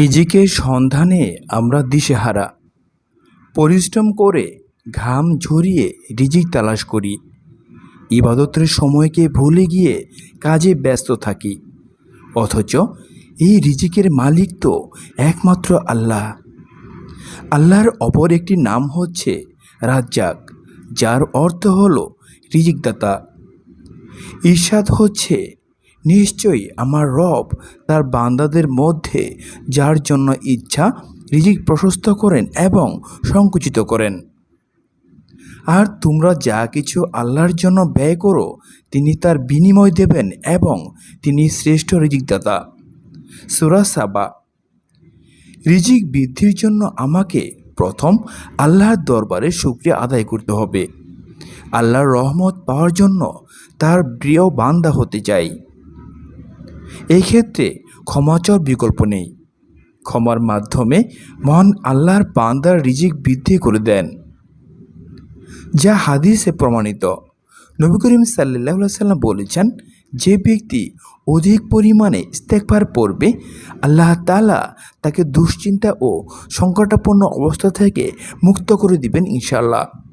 রিজিকের সন্ধানে আমরা দিশেহারা। পরিশ্রম করে ঘাম ঝরিয়ে রিজিক তালাশ করি। ইবাদতের সময়কে ভুলে গিয়ে কাজে ব্যস্ত থাকি। অথচ এই রিজিকের মালিক তো একমাত্র আল্লাহ। আল্লাহর অপর একটি নাম হচ্ছে রাজ্জাক, যার অর্থ হল রিজিকদাতা। ঈর্ষাদ হচ্ছে নিশ্চয়ই আমার রব তার বান্দাদের মধ্যে, যার জন্য ইচ্ছা, রিজিক প্রশস্ত করেন এবং সংকুচিত করেন। আর তোমরা যা কিছু আল্লাহর জন্য ব্যয় করো, তিনি তার বিনিময় দেবেন এবং তিনি শ্রেষ্ঠ রিজিকদাতা। সুরা সাবা। রিজিক বৃদ্ধির জন্য আমাকে প্রথম আল্লাহর দরবারে শুক্রিয়া আদায় করতে হবে। আল্লাহর রহমত পাওয়ার জন্য তার প্রিয় বান্দা হতে চাই। এই ক্ষেত্রে ক্ষমাচর বিকল্প নেই। ক্ষমার মাধ্যমে মহান আল্লাহর বান্দার রিজিক বৃদ্ধি করে দেন। যা হাদিসে প্রমাণিত। নবী করিম সাল্লাহ সাল্লাম বলেছেন, যে ব্যক্তি অধিক পরিমাণে ইস্তেকবার পড়বে, আল্লাহ তালা তাকে দুশ্চিন্তা ও সংকটাপন্ন অবস্থা থেকে মুক্ত করে দিবেন ইনশাল্লাহ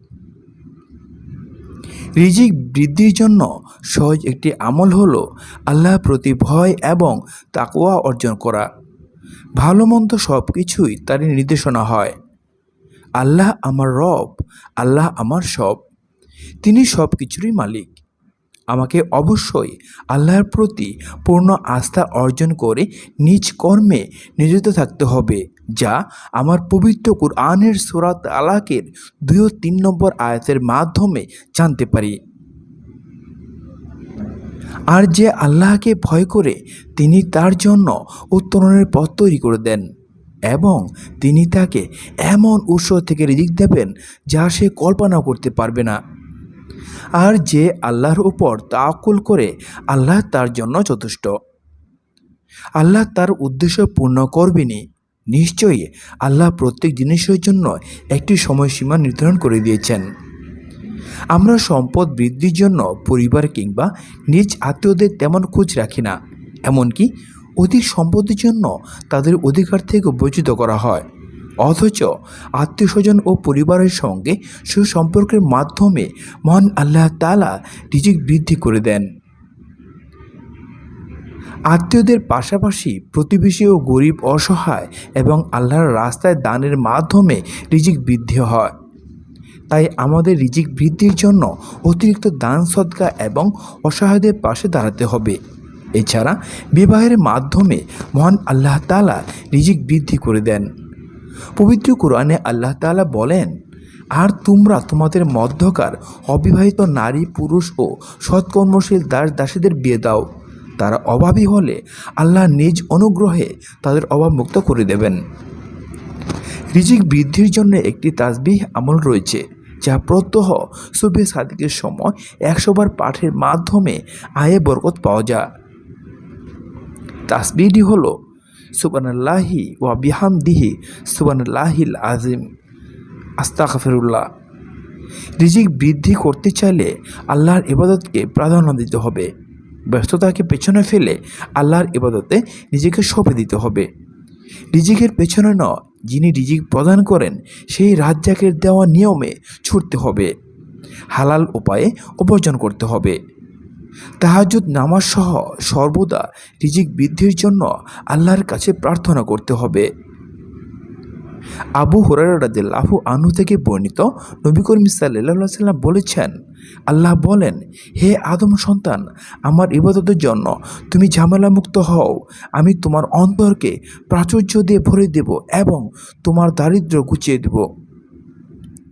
রিজিক বৃদ্ধির জন্য সহজ একটি আমল হলো আল্লাহ প্রতি ভয় এবং তাকওয়া অর্জন করা। ভালো মন্দ সব কিছুই তার নির্দেশনা হয়। আল্লাহ আমার রব, আল্লাহ আমার সব, তিনি সব কিছুরই মালিক। আমাকে অবশ্যই আল্লাহর প্রতি পূর্ণ আস্থা অর্জন করে নিজ কর্মে নিয়োজিত থাকতে হবে। যা আমার পবিত্র কুরআনের সুরাত আলাকের দুই ও তিন নম্বর আয়াতের মাধ্যমে জানতে পারি। আর যে আল্লাহকে ভয় করে, তিনি তার জন্য উত্তরণের পথ তৈরি করে দেন এবং তিনি তাকে এমন উৎস থেকে রিজিক দেবেন যা সে কল্পনা করতে পারবে না। আর যে আল্লাহর উপর তাকুল করে, আল্লাহ তার জন্য যথেষ্ট। আল্লাহ তার উদ্দেশ্য পূর্ণ করবেনই। নিশ্চয়ই আল্লাহ প্রত্যেক জিনিসের জন্য একটি সময়সীমা নির্ধারণ করে দিয়েছেন। আমরা সম্পদ বৃদ্ধির জন্য পরিবার কিংবা নিজ আত্মীয়দের তেমন খোঁজ রাখি না, এমনকি অধিক সম্পদের জন্য তাদের অধিকার থেকে বঞ্চিত করা হয়। অথচ আত্মীয় স্বজন ও পরিবারের সঙ্গে সুসম্পর্কের মাধ্যমে মহান আল্লাহ তালা রিজিক বৃদ্ধি করে দেন। আত্মীয়দের পাশাপাশি প্রতিবেশী ও গরিব অসহায় এবং আল্লাহর রাস্তায় দানের মাধ্যমে রিজিক বৃদ্ধি হয়। তাই আমাদের রিজিক বৃদ্ধির জন্য অতিরিক্ত দান সদকা এবং অসহায়দের পাশে দাঁড়াতে হবে। এছাড়া বিবাহের মাধ্যমে মহান আল্লাহ তালা রিজিক বৃদ্ধি করে দেন। পবিত্র কোরআনে আল্লাহ তালা বলেন, আর তোমরা তোমাদের মধ্যকার অবিবাহিত নারী, পুরুষ ও সৎকর্মশীল দাস দাসীদের বিয়ে দাও। তারা অভাবী হলে আল্লাহ নিজ অনুগ্রহে তাদের অভাব মুক্ত করে দেবেন। রিজিক বৃদ্ধির জন্য একটি তাসবিহ আমল রয়েছে, যা প্রত্যহ সুবে সাদিকের সময় একশোবার পাঠের মাধ্যমে আয়ে বরকত পাওয়া যায়। তাসবিহটি হলো সুবানাল্লাহি ওয়া বিহামদিহি সুবানাল্লাহিল আজিম আস্তা আস্তাগফিরুল্লাহ। রিজিক বৃদ্ধি করতে চাইলে আল্লাহর ইবাদতকে প্রাধান্য দিতে হবে। ব্যস্ততাকে পেছনে ফেলে আল্লাহর ইবাদতে নিজেকে সঁপে দিতে হবে। রিজিকের পেছনে ন, যিনি রিজিক প্রদান করেন, সেই রাজ্জাকের দেওয়া নিয়মে ছুটতে হবে। হালাল উপায়ে উপার্জন করতে হবে। তাহাজুদ নামাজ সহ সর্বদা রিজিক বৃদ্ধির জন্য আল্লাহর কাছে প্রার্থনা করতে হবে। আবু হুরারাদিল্লাহু আনু থেকে বর্ণিত নবী করিম সাল্লাহ সাল্লাম বলেছেন, আল্লাহ বলেন, হে আদম সন্তান, আমার ইবাদতের জন্য তুমি ঝামেলামুক্ত হও। আমি তোমার অন্তরকে প্রাচুর্য দিয়ে ভরে দেব এবং তোমার দারিদ্র গুছিয়ে দেব।